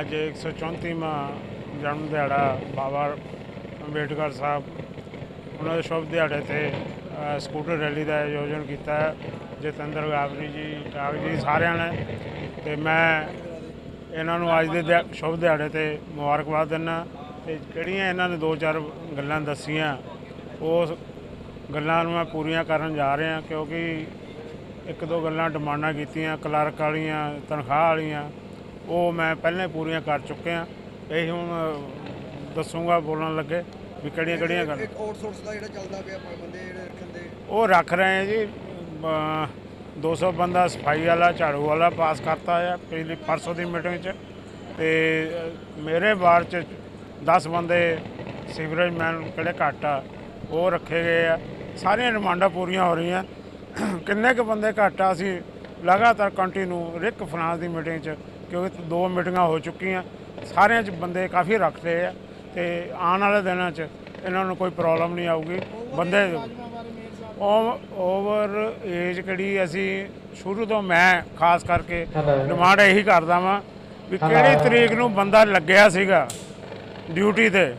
ਅੱਜ 134ਵਾਂ ਜਨਮ ਦਿਹਾੜਾ ਬਾਬਾ ਅੰਬੇਡਕਰ ਸਾਹਿਬ ਉਹਨਾਂ ਦੇ ਸ਼ੁਭ ਦਿਹਾੜੇ ਤੇ ਸਕੂਟਰ ਰੈਲੀ ਦਾ ਆਯੋਜਨ ਕੀਤਾ ਜਤਿੰਦਰ ਗਾਵਰੀ ਜੀ ਟਾਗ ਜੀ ਸਾਰਿਆਂ ਨੇ। ਤੇ ਮੈਂ ਇਹਨਾਂ ਨੂੰ ਅੱਜ ਦੇ ਦਿਹਾ- ਸ਼ੁਭ ਦਿਹਾੜੇ ਤੇ ਮੁਬਾਰਕਬਾਦ ਦਿੰਦਾ ਤੇ ਜਿਹੜੀਆਂ ਇਹਨਾਂ ਨੇ ਦੋ ਚਾਰ ਗੱਲਾਂ ਦੱਸੀਆਂ, ਉਸ ਗੱਲਾਂ ਨੂੰ ਮੈਂ ਪੂਰੀਆਂ ਕਰਨ ਜਾ ਰਿਹਾ, ਕਿਉਂਕਿ ਇੱਕ ਦੋ ਗੱਲਾਂ ਡਿਮਾਂਡਾਂ ਕੀਤੀਆਂ, ਕਲਰਕ ਵਾਲੀਆਂ, ਤਨਖਾਹ ਵਾਲੀਆਂ ਉਹ ਮੈਂ ਪਹਿਲਾਂ ਹੀ ਪੂਰੀਆਂ ਕਰ ਚੁੱਕਿਆ ਇਹ ਹੁਣ ਦੱਸੂਗਾ ਬੋਲਣ ਲੱਗੇ ਵੀ ਕਿਹੜੀਆਂ ਕਿਹੜੀਆਂ ਗੱਲਾਂ। ਇੱਕ ਆਊਟਸੋਰਸ ਦਾ ਜਿਹੜਾ ਚੱਲਦਾ ਪਿਆ ਪ- ਬੰਦੇ ਜਿਹੜੇ ਰੱਖਣ ਦੇ। ਉਹ ਰੱਖ ਰਹੇ ਆ ਜੀ। ਬ- 200 ਬੰਦਾ ਸਫ਼ਾਈ ਵਾਲਾ ਝਾੜੂ ਵਾਲਾ ਪਾਸ ਕਰਤਾ ਆ ਪਿਛਲੀ ਪਰਸੋਂ ਦੀ ਮੀਟਿੰਗ 'ਚ। ਤੇ ਅ, ਮੇਰੇ ਵਾਰਡ 'ਚ 10 ਬੰਦੇ ਸੀਵਰੇਜ ਮੈਨ ਕਿਹੜੇ ਘੱਟ ਆ ਉਹ ਰੱਖੇ ਗਏ ਆ। ਸਾਰੀਆਂ ਡਿਮਾਂਡਾਂ ਪੂਰੀਆਂ ਹੋ ਰਹੀਆਂ। ਕਿੰਨੇ ਕੁ ਬੰਦੇ ਘੱਟ ਆ ਅਸੀਂ ਲਗਾਤਾਰ ਕੰਟੀਨਿਊ ਰਿਕ ਫਰਾਂਸ ਦੀ ਮੀਟਿੰਗ 'ਚ ਕਿਉਂਕਿ ਦੋ ਮੀਟਿੰਗਾਂ ਹੋ ਚੁੱਕੀਆਂ ਸਾਰਿਆਂ 'ਚ ਬੰਦੇ ਕਾਫੀ ਰੱਖ ਲਏ ਆ ਤੇ ਆਉਣ ਵਾਲੇ ਦਿਨਾਂ 'ਚ ਇਹਨਾਂ ਨੂੰ ਕੋਈ ਪ੍ਰੋਬਲਮ ਨਹੀਂ ਆਊਗੀ। ਬੰਦੇ ਓਵਰ ਏਜ ਕਿਹੜੀ ਅਸੀਂ ਸ਼ੁਰੂ ਤੋਂ ਮੈਂ ਖਾਸ ਕਰਕੇ ਡਿਮਾਂਡ ਇਹੀ ਕਰਦਾ ਵਾਂ ਵੀ ਕਿਹੜੀ ਤਰੀਕ ਨੂੰ ਬੰਦਾ ਲੱਗਿਆ ਸੀਗਾ ਡਿਊਟੀ ਤੇ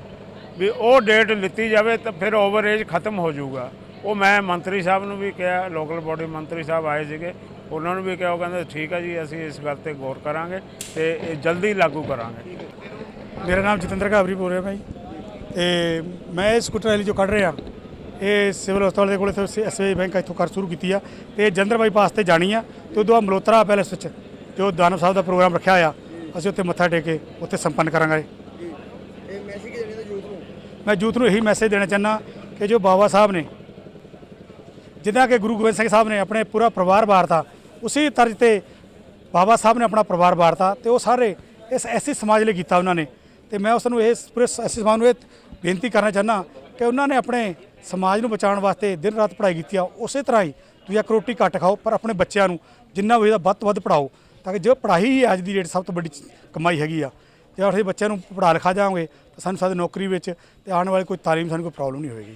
ਵੀ ਉਹ ਡੇਟ ਲਿੱਤੀ ਜਾਵੇ ਤਾਂ ਫਿਰ ਓਵਰ ਏਜ ਖਤਮ ਹੋ ਜਾਊਗਾ। ਉਹ ਮੈਂ ਮੰਤਰੀ ਸਾਹਿਬ ਨੂੰ ਵੀ ਕਿਹਾ ਲੋਕਲ ਬਾਡੀ ਮੰਤਰੀ ਸਾਹਿਬ ਆਏ ਸੀਗੇ। ਉਹਨਾਂ ਨੂੰ ਵੀ ਕਿਹਾ ਉਹ ਕਹਿੰਦੇ ਠੀਕ ਹੈ ਜੀ ਅਸੀਂ ਇਸ ਗੱਲ ਤੇ ਗੌਰ ਕਰਾਂਗੇ ਤੇ ਇਹ ਜਲਦੀ ਲਾਗੂ ਕਰਾਂਗੇ। ਮੇਰਾ ਨਾਮ ਜਤਿੰਦਰ ਘਾਬਰੀ ਬੋਲ ਰਿਹਾ ਭਾਈ। ਤੇ ਮੈਂ ਇਹ ਸਕੂਟਰ ਰੈਲੀ ਜੋ ਕੱਢ ਰਿਹਾ। ਇਹ ਸਿਵਲ ਹਸਪਤਾਲ ਦੇ ਕੋਲ ਇੱਥੇ ਐਸਬੀਆਈ ਬੈਂਕ ਇੱਥੋਂ ਕਰ ਸ਼ੁਰੂ ਕੀਤੀ ਆ। ਤੇ ਇਹ ਜੰਦਰ ਬਾਈਪਾਸ ਤੇ ਜਾਣੀ ਆ। ਤੇ ਉਦੋਂ ਬਾਅਦ ਮਲੋਤਰਾ ਪੈਲੇਸ ਵਿੱਚ ਜੋ ਦਾਨਵ ਸਾਹਿਬ ਦਾ ਪ੍ਰੋਗਰਾਮ ਰੱਖਿਆ ਆ ਅਸੀਂ ਉੱਥੇ ਮੱਥਾ ਟੇਕ ਕੇ ਉੱਥੇ ਸੰਪੰਨ ਕਰਾਂਗੇ। ਜੀ ਇਹ ਮੈਸੇਜ ਦੇਣੇ ਦਾ ਯੂਥ ਨੂੰ। ਮੈਂ ਯੂਥ ਨੂੰ ਇਹੀ ਮੈਸੇਜ ਦੇਣਾ ਚਾਹੁੰਦਾ ਕਿ ਜੋ ਬਾਬਾ ਸਾਹਿਬ ਨੇ ਜਿੱਦਾਂ ਕਿ ਗੁਰੂ ਗੋਬਿੰਦ ਸਿੰਘ ਸਾਹਿਬ ਨੇ ਆਪਣੇ ਪੂਰਾ ਪਰਿਵਾਰ ਵਾਰਤਾ, ਉਸੇ ਤਰਜ਼ ਤੇ ਬਾਬਾ ਸਾਹਿਬ ਨੇ ਆਪਣਾ ਪਰਿਵਾਰ ਵਾਰਤਾ ਤੇ ਉਹ ਸਾਰੇ ਇਸ ਐਸੀ ਸਮਾਜ ਲਈ ਕੀਤਾ ਉਹਨਾਂ ਨੇ। ਤੇ ਮੈਂ ਉਸ ਨੂੰ ਇਹ ਪੂਰੇ ਐਸੀ ਸਮਾਜ ਨੂੰ ਇਹ ਬੇਨਤੀ ਕਰਨਾ ਚਾਹੁੰਦਾ ਕਿ ਉਹਨਾਂ ਨੇ ਆਪਣੇ ਸਮਾਜ ਨੂੰ ਬਚਾਉਣ ਵਾਸਤੇ ਦਿਨ ਰਾਤ ਪੜ੍ਹਾਈ ਕੀਤੀ ਆ, ਉਸੇ ਤਰ੍ਹਾਂ ਹੀ ਤੁਸੀਂ ਇੱਕ ਰੋਟੀ ਘੱਟ ਖਾਓ ਪਰ ਆਪਣੇ ਬੱਚਿਆਂ ਨੂੰ ਜਿੰਨਾ ਵੀ ਇਹਦਾ ਵੱਧ ਤੋਂ ਵੱਧ ਪੜਾਓ ਤਾਂ ਕਿ ਜੋ ਪੜ੍ਹਾਈ ਹੀ ਅੱਜ ਦੀ ਡੇਟ ਸਭ ਤੋਂ ਵੱਡੀ ਕਮਾਈ ਹੈਗੀ ਆ। ਜੇ ਅਸੀਂ ਬੱਚਿਆਂ ਨੂੰ ਪੜ੍ਹਾ ਲਿਖਾ ਜਾਵਾਂਗੇ ਤਾਂ ਸਾਨੂੰ ਸਾਡੀ ਨੌਕਰੀ ਵਿੱਚ ਤੇ ਆਉਣ ਵਾਲੀ ਕੋਈ ਤਾਲੀਮ, ਸਾਨੂੰ ਕੋਈ ਪ੍ਰੋਬਲਮ ਨਹੀਂ ਹੋਏਗੀ।